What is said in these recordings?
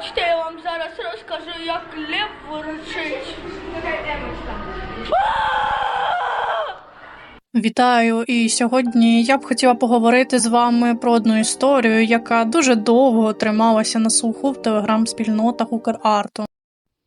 Хочете, я вам зараз розкажу, як лев ворочить. Вітаю! І сьогодні я б хотіла поговорити з вами про одну історію, яка дуже довго трималася на слуху в телеграм-спільнотах Украрту.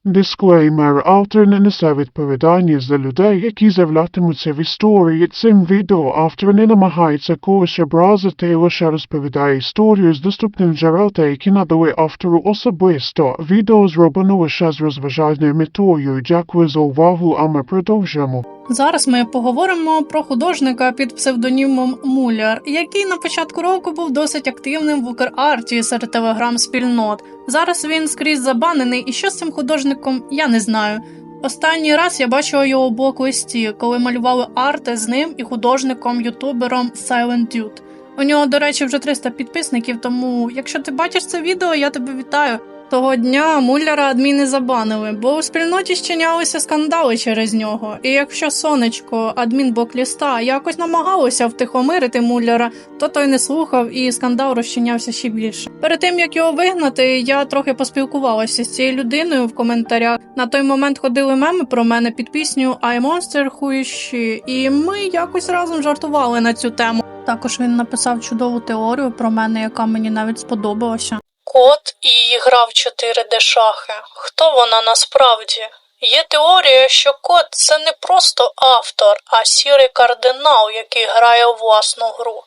Дисклеймер. Автор не несе відповідальність за людей, які з'являтимуться в історії. Цим відео автор не намагається когось образити і лише розповідає історію з доступним джерел, та які надали автору особисто. Відео зроблено лише з розважальною метою. Дякую за увагу, а ми продовжимо. Зараз ми поговоримо про художника під псевдонімом Муляр, який на початку року був досить активним в Украрті серед телеграм-спільнот. Зараз він скрізь забанений, і що з цим художником я не знаю. Останній раз я бачила його в блок-листі, коли малювали арти з ним і художником-ютубером Silent Dude. У нього, до речі, вже 300 підписників, тому якщо ти бачиш це відео, я тебе вітаю. Того дня Мулляра адміни забанили, бо у спільноті щинялися скандали через нього. І якщо сонечко, адмін блокліста, якось намагалося втихомирити Мулляра, то той не слухав і скандал розчинявся ще більше. Перед тим як його вигнати, я трохи поспілкувалася з цією людиною в коментарях. На той момент ходили меми про мене під пісню I Monster Who She, і ми якось разом жартували на цю тему. Також він написав чудову теорію про мене, яка мені навіть сподобалася. Кот і її гра в 4D шахи. Хто вона насправді? Є теорія, що кот це не просто автор, а сірий кардинал, який грає у власну гру.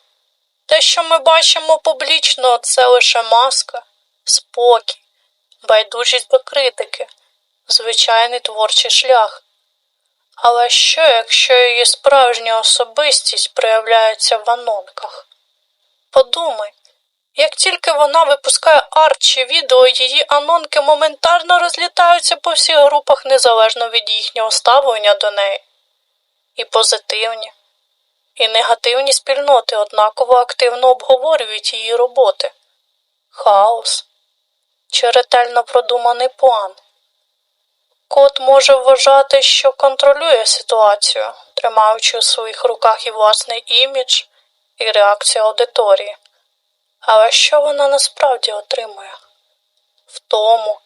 Те, що ми бачимо публічно, це лише маска, спокій, байдужість до критики, звичайний творчий шлях. Але що, якщо її справжня особистість проявляється в анонках? Подумай. Як тільки вона випускає арт чи відео, її анонки моментально розлітаються по всіх групах незалежно від їхнього ставлення до неї. І позитивні, і негативні спільноти однаково активно обговорюють її роботи. Хаос чи ретельно продуманий план. Кот може вважати, що контролює ситуацію, тримаючи у своїх руках і власний імідж, і реакцію аудиторії. Але що вона насправді отримує? Втому,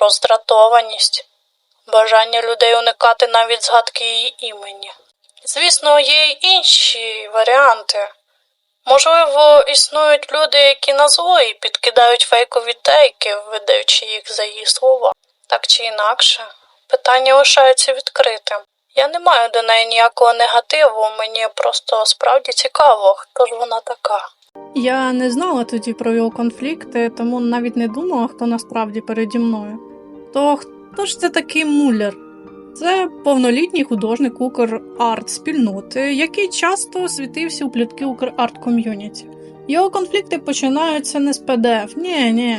роздратованість, бажання людей уникати навіть згадки її імені. Звісно, є й інші варіанти. Можливо, існують люди, які на зло і підкидають фейкові тейки, видаючи їх за її слова. Так чи інакше, питання лишається відкритим. Я не маю до неї ніякого негативу, мені просто справді цікаво, хто ж вона така. Я не знала тоді про його конфлікти, тому навіть не думала, хто насправді переді мною. То хто ж це такий муллер? Це повнолітній художник Укр арт спільноти, який часто світився у плітки Укр арт ком'юніті. Його конфлікти починаються не з ПДФ. Ні, ні.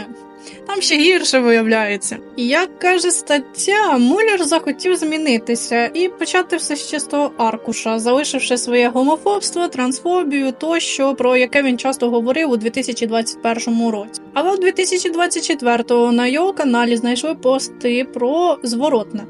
Там ще гірше виявляється. Як каже стаття, Муляр захотів змінитися і почати все з чистого аркуша, залишивши своє гомофобство, трансфобію тощо, про яке він часто говорив у 2021 році. Але у 2024-го на його каналі знайшли пости про зворотне.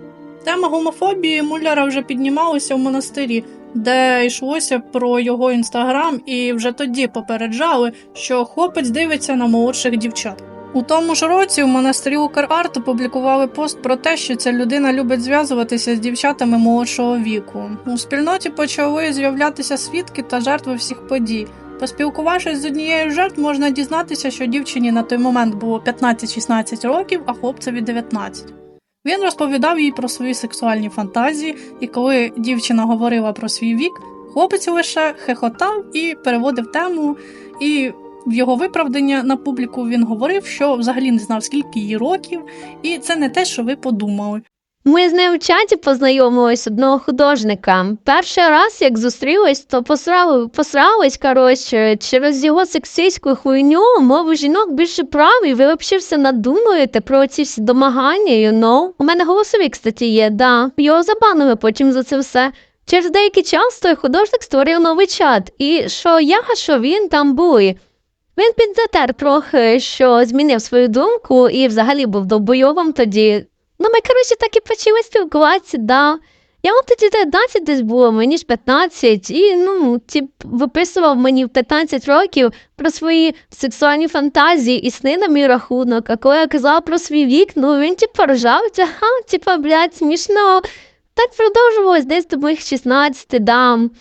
Тема гомофобії Муляра вже піднімалася в монастирі, де йшлося про його інстаграм, і вже тоді попереджали, що хлопець дивиться на молодших дівчат. У тому ж році у монастирі Украрт опублікували пост про те, що ця людина любить зв'язуватися з дівчатами молодшого віку. У спільноті почали з'являтися свідки та жертви всіх подій. Поспілкувавшись з однією з жертв, можна дізнатися, що дівчині на той момент було 15-16 років, а хлопцеві 19. Він розповідав їй про свої сексуальні фантазії, і коли дівчина говорила про свій вік, хлопець лише хехотав і переводив тему. І в його виправдання на публіку він говорив, що взагалі не знав, скільки їй років, і це не те, що ви подумали. Ми з нею в чаті познайомились одного художника. Перший раз, як зустрілись, то посрали, посрались, коротше, через його сексистську хуйню, мову жінок більше прав, і ви все надумуєте про ці всі домагання, you know? У мене голосові, кстати, є, да. Його забанили потім за це все. Через деякий час той художник створив новий чат, і що я, що він там були. Він підзатер трохи, що змінив свою думку і взагалі був довбойовим тоді. Ну, ми, коротше, так і почали спілкуватися, да. Я от тоді 19 десь було, мені ж 15, і ну, тип, виписував мені в 15 років про свої сексуальні фантазії і сни на мій рахунок. А коли я казала про свій вік, ну він ржав, це ха, типа, блядь, смішно. Так продовжувалось десь до моїх 16 дам.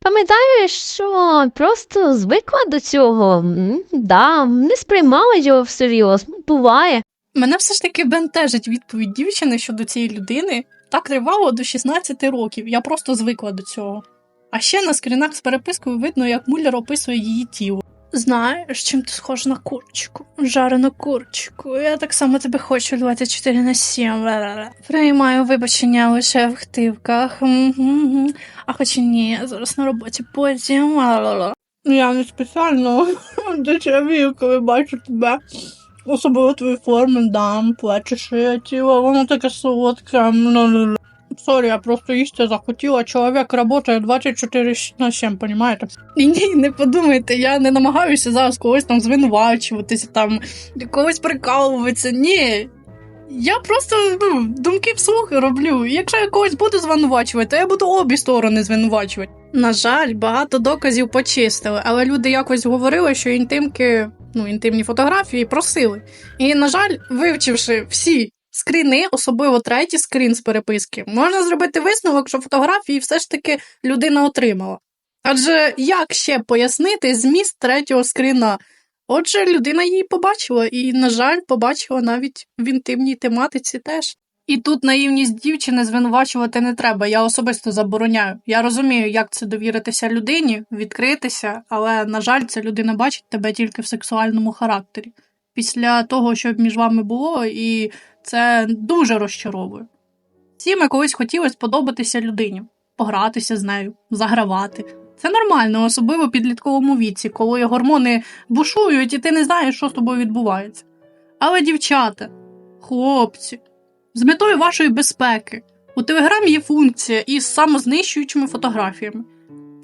Пам'ятаю, що просто звикла до цього. Да, не сприймала його всерйоз. Буває. Мене все ж таки бентежить відповідь дівчини щодо цієї людини. Так тривало до 16 років. Я просто звикла до цього. А ще на скрінах з перепискою видно, як Муллер описує її тіло. Знаєш, чим ти схож на курочку? Жарену курочку. Я так само тебе хочу 24 на 7. Ла-ла-ла. Приймаю вибачення лише в хтивках. А хоч і ні, я зараз на роботі потім. Ла-ла-ла. Я не спеціально дичавію, коли бачу тебе. Особливо твої форми, дам, плечі, шия, тіло, воно таке солодке. Сорі, я просто їсти захотіла. Чоловік працює 24 на 7, понімаєте? Ні, не подумайте, я не намагаюся зараз когось там звинувачуватися, там когось прикалуватися. Ні. Я просто ну, думки вслух роблю. І Якщо я когось буду звинувачувати, то я буду обі сторони звинувачувати. На жаль, багато доказів почистили, але люди якось говорили, що інтимки, ну, інтимні фотографії просили. І, на жаль, вивчивши всі скріни, особливо третій скрін з переписки, можна зробити висновок, що фотографії все ж таки людина отримала. Адже як ще пояснити зміст третього скріна? Отже, людина її побачила, і, на жаль, побачила навіть в інтимній тематиці теж. І тут наївність дівчини звинувачувати не треба. Я особисто забороняю. Я розумію, як це довіритися людині, відкритися, але, на жаль, ця людина бачить тебе тільки в сексуальному характері. Після того, що між вами було, і це дуже розчаровує. Всім колись хотілося сподобатися людині, погратися з нею, загравати. Це нормально, особливо в підлітковому віці, коли гормони бушують, і ти не знаєш, що з тобою відбувається. Але, дівчата, хлопці, з метою вашої безпеки, у Телеграмі є функція із самознищуючими фотографіями.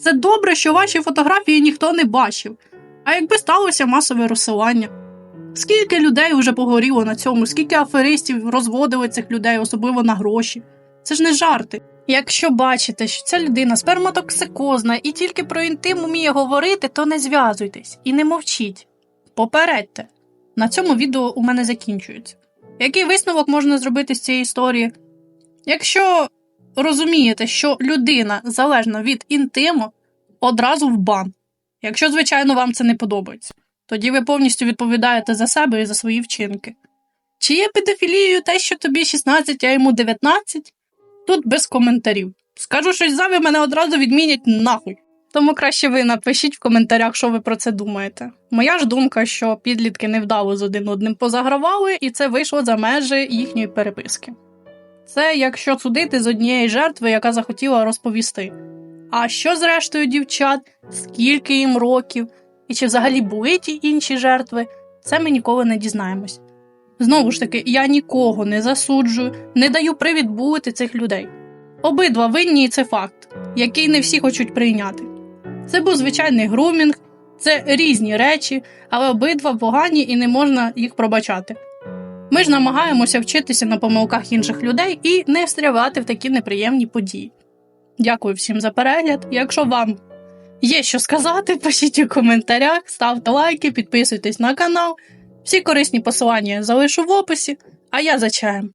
Це добре, що ваші фотографії ніхто не бачив. А якби сталося масове розсилання? Скільки людей вже погоріло на цьому, скільки аферистів розводили цих людей, особливо на гроші. Це ж не жарти. Якщо бачите, що ця людина сперматоксикозна і тільки про інтим уміє говорити, то не зв'язуйтесь і не мовчіть. Попередьте. На цьому відео у мене закінчується. Який висновок можна зробити з цієї історії? Якщо розумієте, що людина залежна від інтиму, одразу в бан. Якщо, звичайно, вам це не подобається, тоді ви повністю відповідаєте за себе і за свої вчинки. Чи є педофілією те, що тобі 16, а йому 19? Тут без коментарів. Скажу щось за, ви мене одразу відмінять нахуй. Тому краще ви напишіть в коментарях, що ви про це думаєте. Моя ж думка, що підлітки невдало з один одним позагравали, і це вийшло за межі їхньої переписки. Це якщо судити з однієї жертви, яка захотіла розповісти. А що з рештою дівчат, скільки їм років, і чи взагалі були ті інші жертви, це ми ніколи не дізнаємось. Знову ж таки, я нікого не засуджую, не даю привід булити цих людей. Обидва винні і це факт, який не всі хочуть прийняти. Це був звичайний грумінг, це різні речі, але обидва погані і не можна їх пробачати. Ми ж намагаємося вчитися на помилках інших людей і не встрявати в такі неприємні події. Дякую всім за перегляд. Якщо вам є що сказати, пишіть у коментарях, ставте лайки, підписуйтесь на канал. Всі корисні посилання залишу в описі, а я за чаєм.